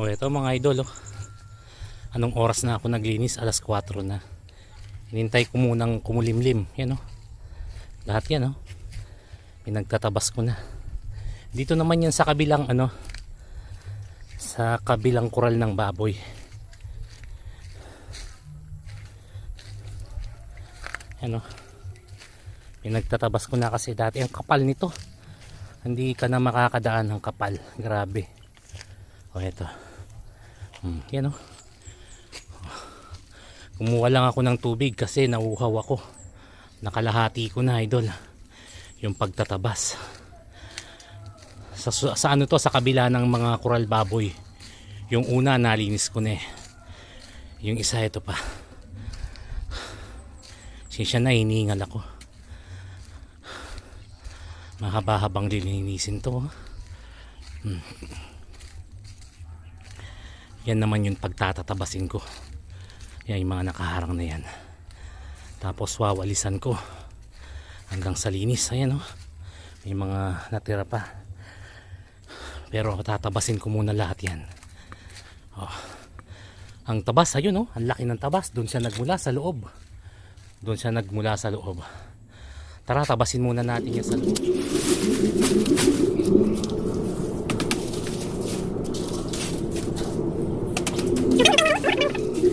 O ito mga idol oh. Anong oras na ako naglinis? Alas 4 na. Hinintay ko munang kumulimlim. Yan oh. Lahat yan oh. Pinagtatabas ko na. Dito naman yan sa kabilang ano. Sa kabilang kural ng baboy. Yan oh. Pinagtatabas ko na kasi dati ang kapal nito. Hindi ka na makakadaan ng kapal. Grabe. O eto. Hmm, yan o. Kumuha lang ako ng tubig kasi nauuhaw ako. Nakalahati ko na idol. Yung pagtatabas. Sa, sa ano to sa kabila ng mga kural baboy. Yung una nalinis ko na eh. Yung isa ito pa. Sinsya na hiningal ako. Mahaba-habang lilinisin to. Hmm. Yan naman yung pagtatatabasin ko. Yan yung mga nakaharang na yan. Tapos wawalisan ko. Hanggang sa linis. Ayan oh. May mga natira pa. Pero tatabasin ko muna lahat yan. Oh. Ang tabas, ayun oh. Ang laki ng tabas. Doon siya nagmula sa loob. Doon siya nagmula sa loob. Tara, tabasin muna natin yan sa loob. Thank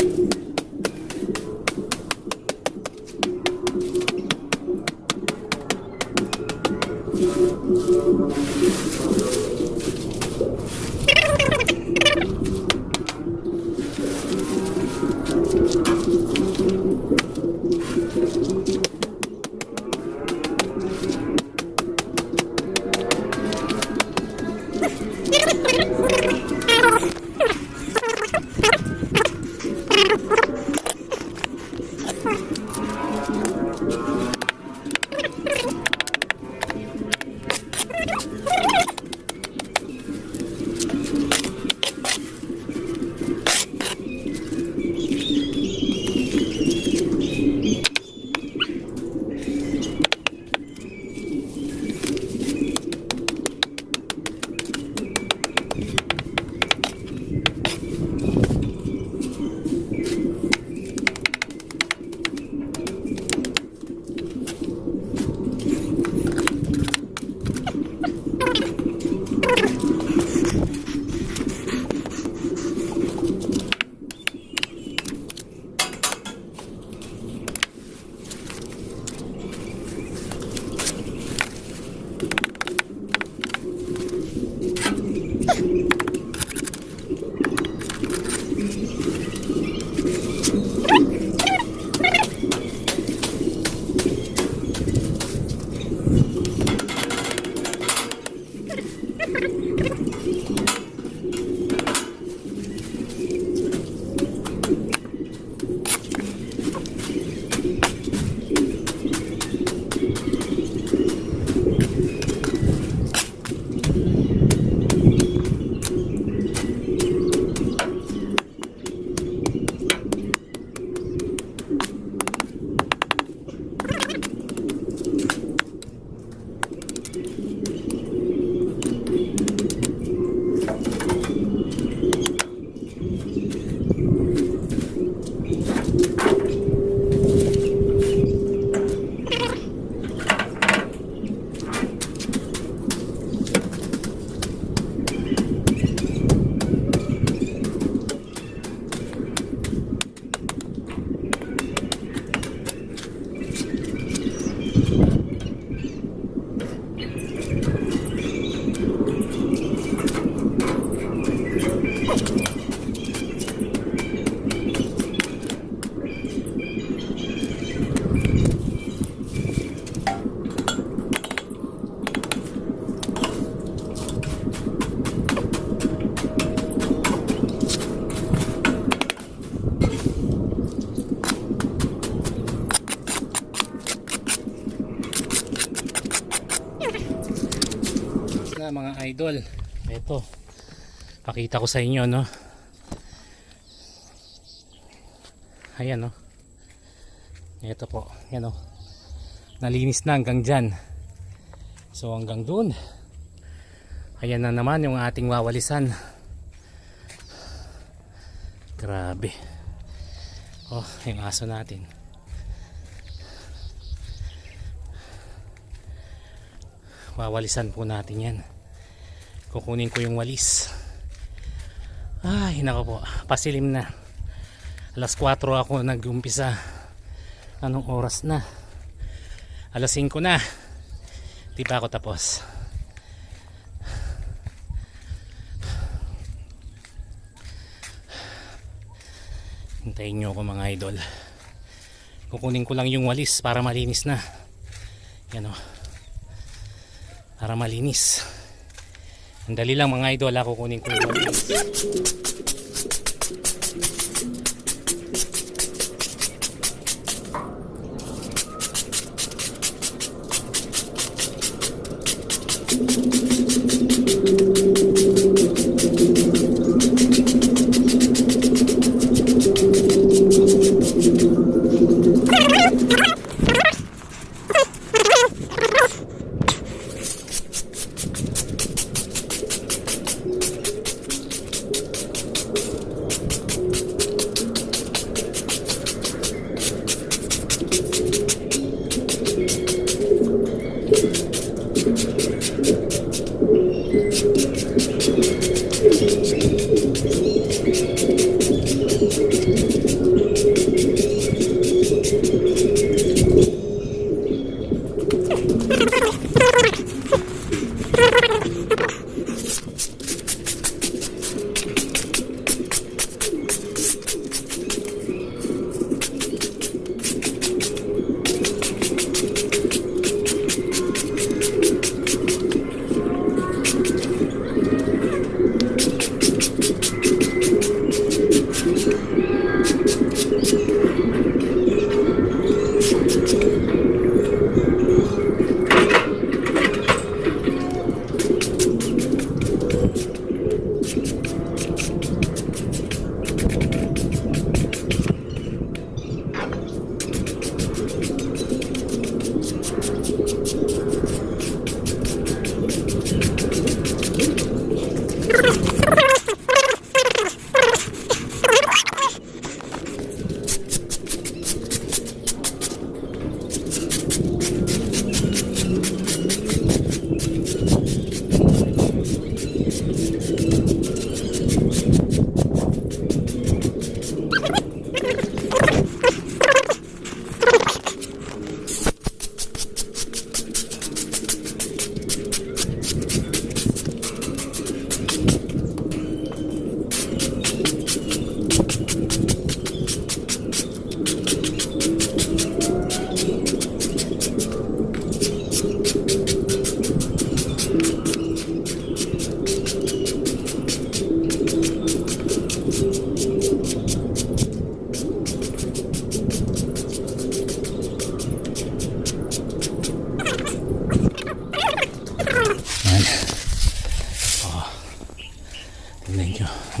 mga idol. Ito. Pakita ko sa inyo no. Ayan no. Ito po. Yan no. Nalinis na hanggang dyan. So hanggang dun. Ayan na naman yung ating wawalisan. Grabe. Oh, yung aso natin. Wawalisan po natin yan. Kukunin ko yung walis. Ay, nako po. Pasilim na. Alas 4 ako nag-umpisa. Anong oras na? Alas 5 na. Di pa ako tapos. Hintayin nyo ako mga idol. Kukunin ko lang yung walis para malinis na. Yan o. Para malinis. Ang dali lang mga idol. Ako kunin ko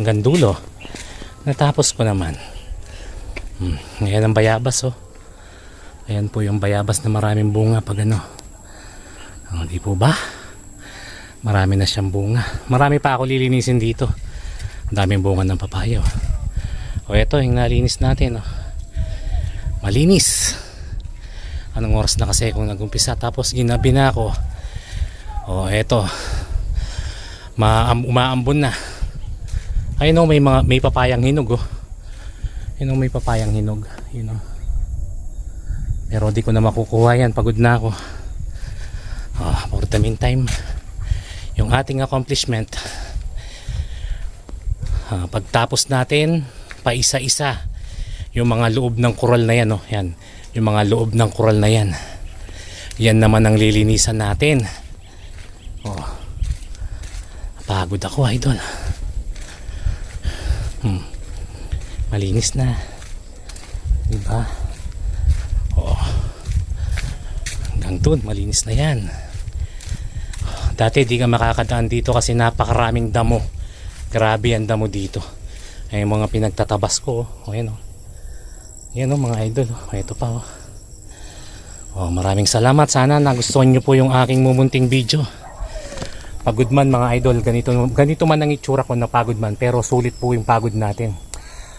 Hanggang dulo. Natapos ko naman. Hmm. Ngayon ang bayabas oh. Ayan po yung bayabas na maraming bunga pag ano. Oh, di po ba? Marami na siyang bunga. Marami pa ako lilinisin dito. Ang daming bunga ng papaya. Oh. O eto, yung nalinis natin. Oh. Malinis. Anong oras na kasi kung nagumpisa. Tapos ginabi na ako. Oh, eto. Ma umaambon na. Ayun oh, may mga may papayang hinog oh. Ayun oh, may papayang hinog, you know. Pero di ko na makukuha yan, pagod na ako. Ah, for the meantime, yung ating accomplishment ah, pagtapos natin paisa-isa yung mga loob ng kural na yan, oh, yan. Yung mga loob ng kural na yan. Yan naman ang lilinisan natin. Oh. Pagod ako, idol. Hmm. Malinis na. Diba? Oo. Hanggang dun, malinis na yan. Dati di ka makakadaan dito kasi napakaraming damo. Grabe ang damo dito. Ay mga pinagtatabas ko. oh. O yan o. Yan o mga idol. oh. Ito pa o. Oh, maraming salamat. Sana nagustuhan nyo po yung aking mumunting video. Pagod man mga idol. Ganito, ganito man ang itsura ko na pagod man. Pero sulit po yung pagod natin.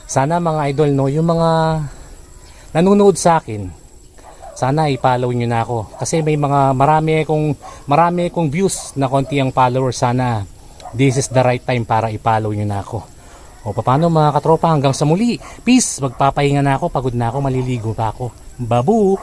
Sana mga idol no, yung mga nanonood sa akin, sana i-follow nyo na ako kasi may mga marami akong marami akong views na konti ang followers sana this is the right time para i-follow nyo na ako o paano mga katropa hanggang sa muli peace magpapahinga na ako pagod na ako maliligo pa ako babu